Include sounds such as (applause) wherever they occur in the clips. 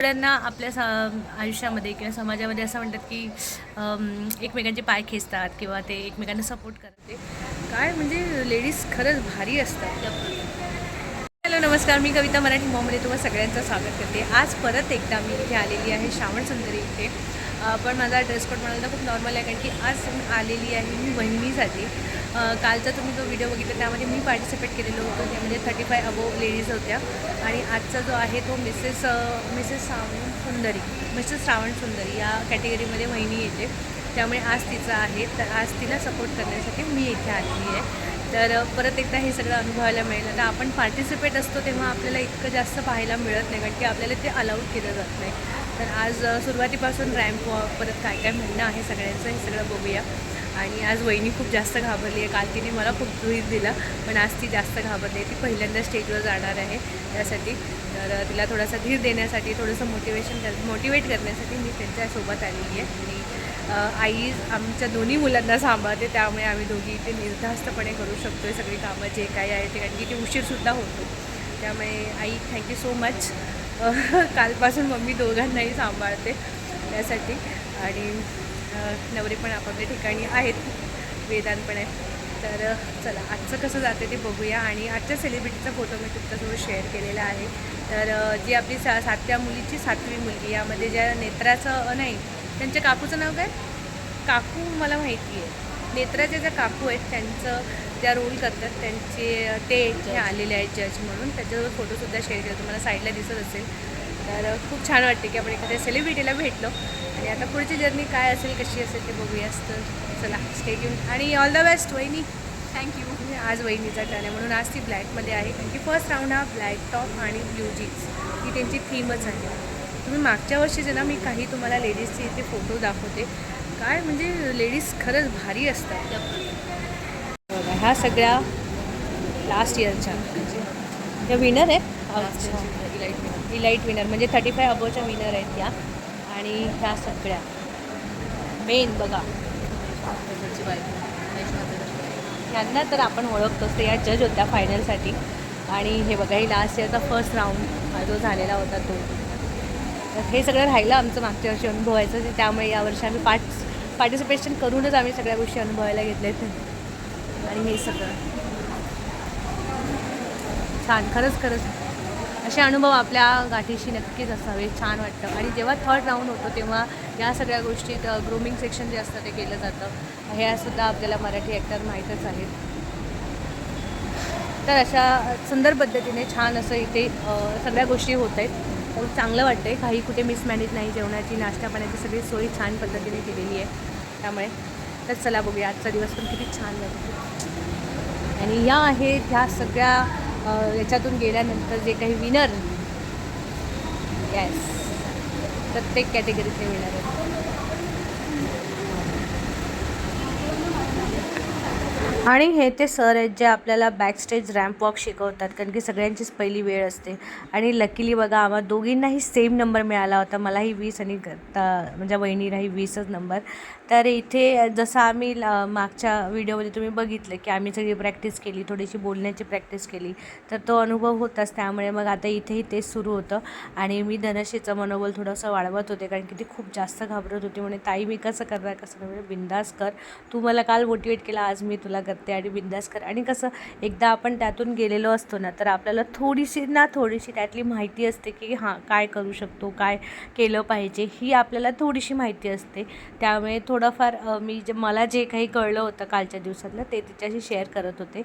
सगळ्यांना आपल्या सा आयुष्यामध्ये किंवा समाजामध्ये असं म्हणतात की एकमेकांचे पाय खेचतात किंवा ते एकमेकांना सपोर्ट करते काय म्हणजे लेडीज खरंच भारी असतात. हॅलो नमस्कार. मी कविता मराठी. मॉममध्ये तुम्हाला सगळ्यांचं स्वागत करते. आज परत एकदा मी इथे आलेली आहे श्रावण सुंदरी इथे. पण माझा ड्रेस कोड म्हणाल तर खूप नॉर्मल आहे कारण की आज आलेली आहे मी बहिणीसाठी कालचा तुम्ही जो व्हिडिओ बघितला त्यामध्ये मी पार्टिसिपेट केलेलो होतो त्यामध्ये थर्टी फाय अबोव लेडीज होत्या. आणि आजचा जो आहे तो मिसेस मिसेस श्रावण सुंदरी मिसेस श्रावण सुंदरी या कॅटेगरीमध्ये वहिनी येते. त्यामुळे आज तिचा आहे तर आज तिला सपोर्ट करण्यासाठी मी इथे आलेली आहे. तर परत एकदा हे सगळं अनुभवायला मिळेल. आता आपण पार्टिसिपेट असतो तेव्हा आपल्याला इतकं जास्त पाहायला मिळत नाही कारण की आपल्याला ते अलाउड केलं जात नाही. तर आज सुरुवातीपासून रॅम्प परत काय काय म्हणणं आहे सगळ्यांचं हे सगळं बघूया. आणि आज वहिनी खूप जास्त घाबरली आहे. काल तिने मला खूप धुईत दिला पण आज ती जास्त घाबरली आहे. ती पहिल्यांदा स्टेजवर जाणार आहे त्यासाठी. तर तिला थोडासा धीर देण्यासाठी थोडंसं मोटिवेशन कर मोटिवेट करण्यासाठी मी त्यांच्यासोबत आलेली आहे. आणि आई आमच्या दोन्ही मुलांना सांभाळते त्यामुळे आम्ही दोघी इथे निर्धास्तपणे करू शकतो आहे सगळी कामं जे काही आहे ते. कारण की ते उशीरसुद्धा होतो. त्यामुळे आई थँक्यू सो मच (laughs) कालपासून मम्मी दोघांनाही सांभाळते त्यासाठी आणि नवरे पण आपापल्या ठिकाणी आहेत वेदांत पण आहे तर चला आजचं कसं जाते ते बघूया. आणि आजच्या सेलिब्रिटीचा फोटो मी तुमच्यासोबत शेअर केलेला आहे. तर जी आपली सा सातव्या मुलीची सातवी मुलगी यामध्ये ज्या नेत्राचं नाही त्यांच्या काकूचं नाव काय? काकू मला माहिती आहे नेत्राचे ज्या काकू आहेत त्यांचं ज्या रोल करतात त्यांचे ते इथे आलेले आहेत जज म्हणून. त्याच्यासोबत फोटोसुद्धा शेअर केला. तुम्हाला साईडला दिसत असेल. तर खूप छान वाटते की आपण एखाद्या सेलिब्रिटीला भेटलो. आणि आता पुढची जर्नी काय असेल कशी असेल ते बघूयाच तर चला स्टे घेऊन आणि ऑल द बेस्ट वहिनी. थँक्यू आज वहिनीचा टर्न आहे. म्हणून आज ती ब्लॅकमध्ये आहे. कारण की फर्स्ट राऊंड हा ब्लॅक टॉप आणि ब्ल्यू जीन्स ही त्यांची थीमच आहे. तुम्ही मागच्या वर्षीचे ना मी काही तुम्हाला लेडीजचे इथे फोटो दाखवते काय? म्हणजे लेडीज खरंच भारी असतात. बघा ह्या सगळ्या लास्ट इयरच्या त्या विनर आहेत. इलाईट विनर म्हणजे थर्टी फाय अबोच्या विनर आहेत त्या आणि ह्या सगळ्या. मेन बघा. यांना तर आपण ओळखतोच ते या जज होत्या फायनलसाठी आणि हे बघा ही लास्ट इयरचा फर्स्ट राऊंड जो झालेला होता तो. तर हे सगळं राहिलं आमचं मागच्या वर्षी अनुभवायचं. त्यामुळे यावर्षी आम्ही पार्ट पार्टिसिपेशन करूनच आम्ही सगळ्या गोष्टी अनुभवायला घेतल्यात आणि हे सगळं. छान खरंच खरंच. असे अनुभव आपल्या गाठीशी नक्कीच असावे. छान वाटतं. आणि जेव्हा थर्ड राऊंड होतो तेव्हा या सगळ्या गोष्टीत ग्रूमिंग सेक्शन जे असतं ते केलं जातं. ह्यासुद्धा आपल्याला मराठी ॲक्टर माहीतच आहेत. तर अशा सुंदर पद्धतीने छान असं इथे सगळ्या गोष्टी होत आहेत. चांगलं वाटतं आहे काही कुठे मिसमॅनेज नाही. जेवणाची नाश्ता पाण्याची सगळी सोय छान पद्धतीने केलेली आहे. त्यामुळे तर चला बघूया आजचा दिवस पण किती छान जातो. आणि या आहेत ह्या सगळ्या याच्यातून गेल्यानंतर जे काही विनर येस प्रत्येक कॅटेगरीतले विनर आहेत. आणि हे ते सर आहेत जे आपल्याला बॅकस्टेज रॅम्प वॉक शिकवतात कारण की सगळ्यांचीच पहिली वेळ असते. आणि लकीली बघा आम्हा दोघींनाही सेम नंबर मिळाला होता. मलाही वीस आणि ग- माझ्या वहिनीलाही वीसच नंबर तर इथे जसं आम्ही मागच्या व्हिडिओमध्ये तुम्ही बघितलं की आम्ही सगळी प्रॅक्टिस केली थोडीशी बोलण्याची प्रॅक्टिस केली. तर तो अनुभव होताच. त्यामुळे मग आता इथेही तेच सुरू होतं. आणि मी धनशीचं मनोबल थोडंसं वाढवत होते कारण की ती खूप जास्त घाबरत होती. म्हणे ताई मी कसं करणार? कसं करणार? म्हणजे बिंदास कर. तू मला काल मोटिवेट केला आज मी तुला करते आणि बिंदास कर. आणि कसं एकदा आपण त्यातून गेलेलो असतो ना तर आपल्याला थोडीशी ना थोडीशी त्यातली माहिती असते की हां काय करू शकतो काय केलं पाहिजे ही आपल्याला थोडीशी माहिती असते. त्यामुळे थोडंफार मी जे मला जे काही कळलं होतं कालच्या दिवसातलं ते तिच्याशी शेअर करत होते.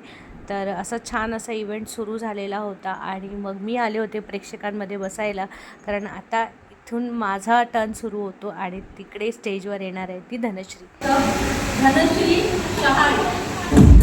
तर असं छान असा इव्हेंट सुरू झालेला होता आणि मग मी आले होते प्रेक्षकांमध्ये बसायला कारण आता इथून माझा टर्न सुरू होतो आणि तिकडे स्टेजवर येणार आहे ती Dhanashree. Dhanashree Shahale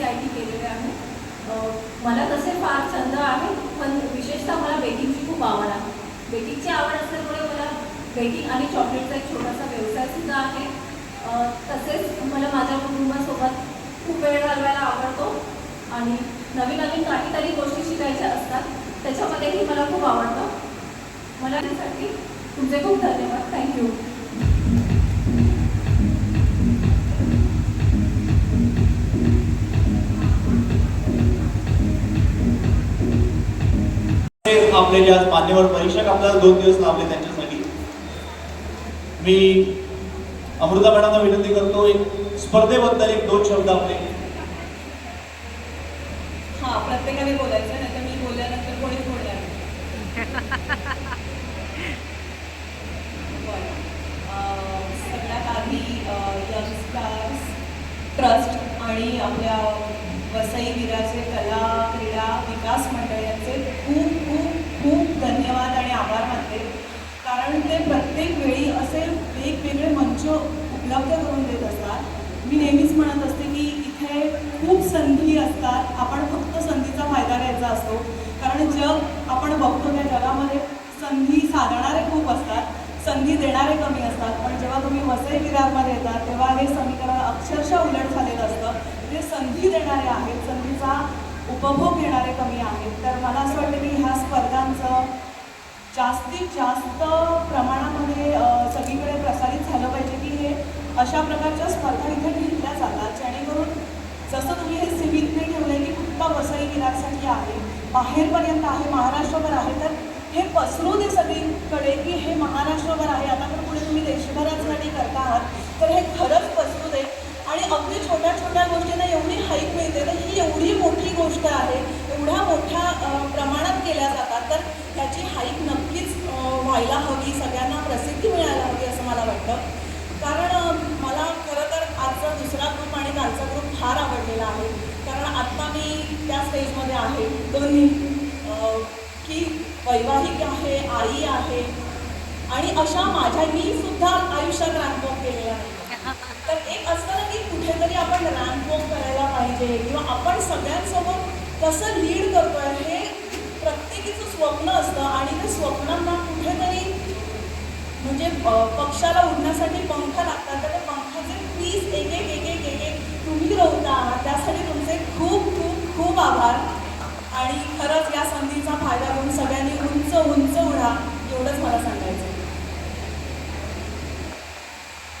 C I T केलेले आहे. मला तसे फार छंद आहे पण विशेषतः मला बेकिंगची खूप आवड आहे. बेकिंगची आवड असल्यामुळे मला बेकिंग आणि चॉकलेटचा एक छोटासा व्यवसायसुद्धा आहे. तसेच मला माझ्या कुटुंबासोबत खूप वेळ घालवायला आवडतो आणि नवीन नवीन काहीतरी गोष्टी शिकायच्या असतात त्याच्यामध्येही मला खूप आवडतं. मला त्यासाठी तुमचे खूप धन्यवाद. थँक्यू हे आज मान्यवर परीक्षक आपल्याला दोन दिवस लाभले त्यांच्यासाठी. मी अमृता मॅडमना विनंती करतो एक स्पर्धेबद्दल एक दोन शब्द आपले. हा प्रत्येकाने बोलायचं नाही तर मी बोलल्यानंतर कोणीच बोलणार अं, सगळ्यात आधी यंगस्टार्स ट्रस्ट आणि आपल्या वसई विराचे कला क्रीडा विकास मंडळ यांचे खूप खूप धन्यवाद आणि आभार मानते कारण ते प्रत्येक वेळी असे वेगवेगळे मंच उपलब्ध करून देत असतात. मी नेहमीच म्हणत असते की इथे खूप संधी असतात. आपण फक्त संधीचा फायदा घ्यायचा असतो. कारण जग आपण बघतो त्या जगामध्ये संधी साधणारे खूप असतात. संधी देणारे कमी असतात. पण जेव्हा तुम्ही वसई विरारमध्ये येतात तेव्हा हे समीकरण अक्षरशः उलट झालेलं असतं. जे संधी देणारे आहेत संधीचा उपभोग घेणारे कमी आहेत. तर मला असं वाटतं की ह्या स्पर्धांचं जास्तीत जास्त प्रमाणामध्ये सगळीकडे प्रसारित झालं पाहिजे की हे अशा प्रकारच्या स्पर्धा इथे घेतल्या जातात. जेणेकरून जसं तुम्ही हे सीमित नाही ठेवलं की फक्त वसई विरारसाठी आहे बाहेरपर्यंत आहे महाराष्ट्रभर आहे तर हे पसरू दे सगळीकडे की हे महाराष्ट्रभर आहे. आता तर पुढे तुम्ही देशभरासाठी करता आहात तर हे खरंच पसरू छोट्या छोट्या गोष्टींना एवढी हाईप मिळते तर ही एवढी मोठी गोष्ट आहे एवढ्या मोठ्या प्रमाणात केल्या जातात तर त्याची हाईप नक्कीच व्हायला हवी सगळ्यांना प्रसिद्धी मिळायला हवी असं मला वाटतं. कारण मला खरं तर आजचा दुसरा ग्रुप आणि कालचा ग्रुप फार आवडलेला आहे. कारण आत्ता मी त्या स्टेजमध्ये आहे. दोन्ही की वैवाहिक आहे आई आहे. आणि अशा माझ्या मी सुद्धा आयुष्यात रँकवॉक केलेला नाही तर एक असतं ना की कुठेतरी आपण रँकवॉक करायला पाहिजे किंवा आपण सगळ्यांसमोर कसं लीड करतोय हे प्रत्येकीचं स्वप्न असतं आणि ते स्वप्नांना कुठेतरी म्हणजे पक्षाला उडण्यासाठी पंख लागतात. तर ते पंखाचे प्लीज एक एक एक एक एक एक तुम्ही रवता. आहात त्यासाठी तुमचे खूप खूप खूप आभार. आणि खरंच या संधीचा फायदा घेऊन सगळ्यांनी उंच उंच उडा. एवढंच मला सांगायचं आहे.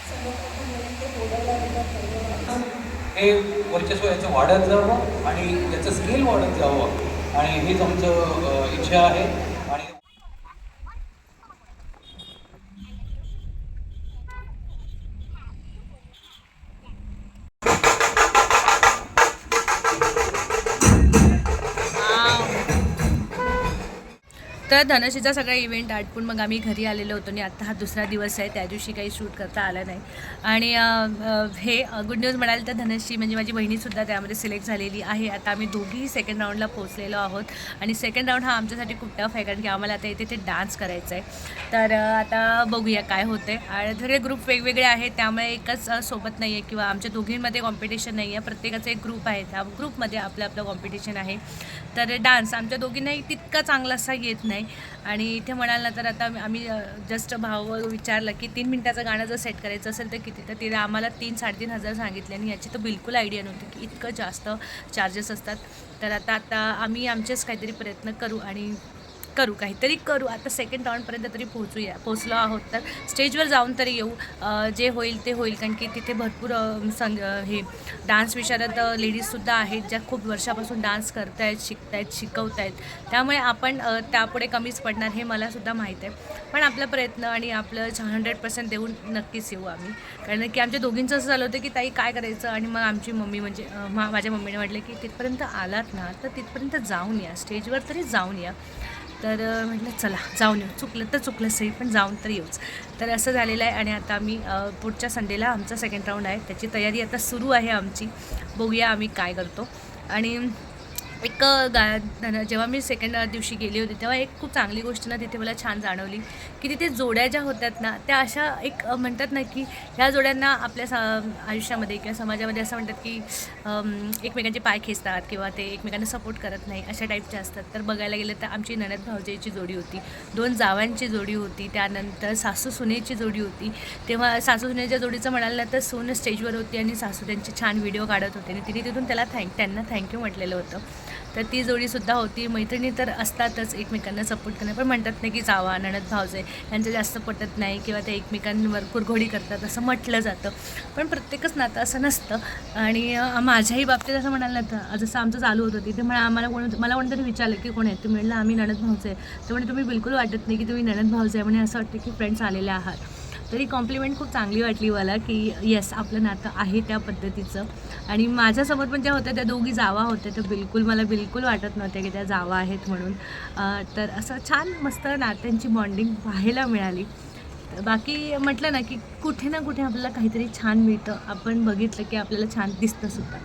सर्वप्रथम म्हणजे ते बोलायला येतात धन्यवाद. हे वर्चस्व याचं वाढत जावं आणि याचं स्केल वाढत जावं. आणि हीच आमचं इच्छा आहे. तर धनशीचा सगळा इव्हेंट आटपून मग आम्ही घरी आलेलो होतो आणि आत्ता हा दुसरा दिवस आहे त्या दिवशी काही शूट करता आला नाही. आणि हे गुड न्यूज म्हणाल तर धनश्री म्हणजे माझी बहिणीसुद्धा त्यामध्ये सिलेक्ट झालेली आहे. आता आम्ही दोघीही सेकंड राऊंडला पोहोचलेलो आहोत. आणि सेकंड राऊंड हा आमच्यासाठी खूप टफ आहे कारण की आम्हाला आता इथे ते डान्स करायचा आहे तर आता बघूया काय होते आणि सगळे ग्रुप वेगवेगळे आहेत त्यामुळे एकच सोबत नाही आहे किंवा आमच्या दोघींमध्ये कॉम्पिटिशन नाही आहे प्रत्येकाचा एक ग्रुप आहे त्या ग्रुपमध्ये आपलं आपलं कॉम्पिटिशन आहे. तर डान्स आमच्या दोघींनाही तितका चांगलासा येत नाही. आणि इथे म्हणाल ना तर आता आम्ही जस्ट भाव विचारलं की तीन मिनटाचं गाणं जर सेट करायचं असेल तर किती तर तिथे आम्हाला तीन साडेतीन हजार सांगितले आणि याची तर बिलकुल आयडिया नव्हती की इतकं जास्त चार्जेस असतात. तर आता आता आम्ही आमचेच काहीतरी प्रयत्न करू आणि करू काहीतरी करू. आता सेकंड राऊंडपर्यंत तरी पोहोचूया पोहोचलो आहोत तर. स्टेजवर जाऊन तरी येऊ. जे होईल ते होईल कारण की तिथे भरपूर संग हे डान्स विचारत लेडीजसुद्धा आहेत ज्या खूप वर्षापासून डान्स करतायत शिकतायत शिकवत आहेत त्यामुळे आपण त्यापुढे कमीच पडणार हे मलासुद्धा माहीत आहे. पण आपला प्रयत्न आणि आपलं हंड्रेड पर्सेंट देऊन नक्कीच येऊ आम्ही. कारण की आमच्या दोघींचं असं झालं होतं की ताई काय करायचं? आणि मग आमची मम्मी म्हणजे माझ्या मम्मीने म्हटलं की तिथपर्यंत आलात ना तर तिथपर्यंत जाऊन या. स्टेजवर तरी जाऊन या. तर म्हटलं चला जाऊन येऊ. चुकलं तर चुकलं सही पण जाऊन तर येऊच. तर असं झालेलं आहे आणि आता आम्ही पुढच्या संडेला आमचा सेकंड राऊंड आहे. त्याची तयारी आता सुरू आहे आमची. बघूया आम्ही काय करतो. आणि एक गा जेव्हा मी सेकंड दिवशी गेली होती तेव्हा एक खूप चांगली गोष्ट ना तिथे मला छान जाणवली की तिथे जोड्या ज्या होत्यात ना त्या अशा एक म्हणतात ना की ह्या जोड्यांना आपल्या सा आयुष्यामध्ये किंवा समाजामध्ये असं म्हणतात की एकमेकांचे पाय खेचतात किंवा ते एकमेकांना सपोर्ट करत नाही अशा टाईपच्या असतात. तर बघायला गेलं तर आमची ननद भावजेची जोडी होती दोन जावांची जोडी होती त्यानंतर सासू सुनेची जोडी होती. तेव्हा सासू सुनेच्या जोडीचं म्हणाल ना तर सून स्टेजवर होती आणि सासू त्यांचे छान व्हिडिओ काढत होते आणि तिने तिथून त्याला थँक त्यांना थँक्यू म्हटलेलं होतं. तर ती जोडीसुद्धा होती. मैत्रिणी तर असतातच एकमेकांना सपोर्ट करणं. पण म्हणतात नाही की जावा नणद भावजे यांचं जास्त पटत नाही किंवा ते एकमेकांवर कुरघोडी करतात असं म्हटलं जातं. पण प्रत्येकच नातं असं नसतं. आणि माझ्याही बाबतीत असं म्हणाल ना तर जसं आमचं चालू होतं तिथे म्हणा आम्हाला कोण मला कोणतरी विचारलं की कोण आहे? तुम्ही म्हणलं आम्ही नणद भाऊज आहे. तर म्हणजे तुम्ही बिलकुल वाटत नाही की तुम्ही नणद भावचे आहे. म्हणजे असं वाटतं की फ्रेंड्स आलेले आहात. तरी कॉम्प्लिमेंट खूप चांगली वाटली मला की येस आपलं नातं आहे त्या पद्धतीचं. आणि माझ्यासोबत पण ज्या होत्या त्या दोघी जावा होत्या तर बिलकुल मला बिलकुल वाटत नव्हत्या की त्या जावा आहेत म्हणून. तर असं छान मस्त नात्यांची बॉन्डिंग पाहायला मिळाली. बाकी म्हटलं ना की कुठे ना कुठे आपल्याला काहीतरी छान मिळतं. आपण बघितलं की आपल्याला छान दिसतं सुद्धा.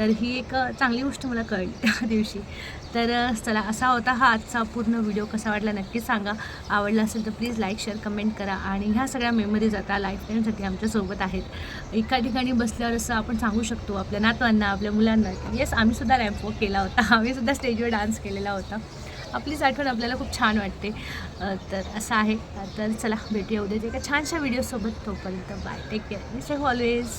तर ही एक चांगली गोष्ट मला कळली त्या दिवशी. तर चला असा होता हा आजचा पूर्ण व्हिडिओ. कसा वाटला नक्की सांगा. आवडला असेल तर प्लीज लाईक शेअर कमेंट करा. आणि ह्या सगळ्या मेमरीज आता लाईफ टाईमसाठी आमच्यासोबत आहेत. एका ठिकाणी बसल्यावर असं आपण सांगू शकतो आपल्या नातवांना आपल्या मुलांना येस आम्हीसुद्धा रॅम्प वॉक केला होता. (laughs) आम्हीसुद्धा स्टेजवर डान्स केलेला होता. आपलीच आठवण आपल्याला खूप छान वाटते. तर असं आहे. तर चला भेटूया उद्याच्या एका छानशा व्हिडिओसोबत. तोपर्यंत bye. Take care wish always